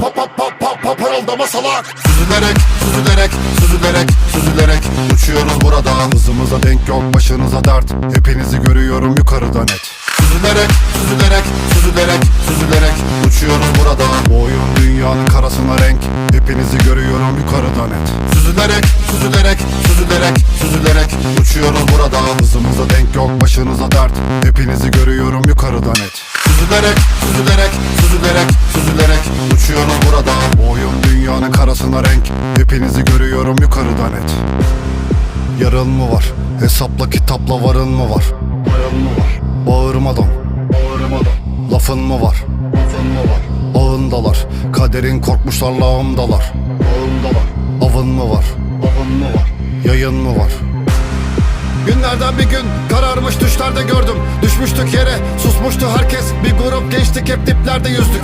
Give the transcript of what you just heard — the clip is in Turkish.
Pap pap pap pap pap parıldama salak. Süzülerek süzülerek süzülerek süzülerek Uçuyoruz burada Hızımıza denk yok başınıza dert. Hepinizi görüyorum yukarıdan net. Süzülerek süzülerek süzülerek süzülerek Uçuyoruz burada Bu oyun dünyanın karasına renk. Hepinizi görüyorum yukarıdan net. Süzülerek süzülerek süzülerek süzülerek Uçuyoruz burada Hızımıza denk yok başınıza dert. Hepinizi görüyorum yukarıdan net. Süzülerek süzülerek süzülerek süzülerek Burada Bu dünyanın karasına renk Hepinizi görüyorum yukarıdan net Yarın mı var? Hesapla kitapla varın mı var? Varın mı var? Bağırmadan Bağırmadan Lafın mı var? Lafın mı var? Ağındalar Kaderin korkmuşlar lağımdalar Ağındalar Avın mı var? Avın mı var? Yayın mı var? Günlerden bir gün kararmış düşlerde gördüm Düşmüştük yere susmuştu herkes Bir grup gençtik hep diplerde yüzdük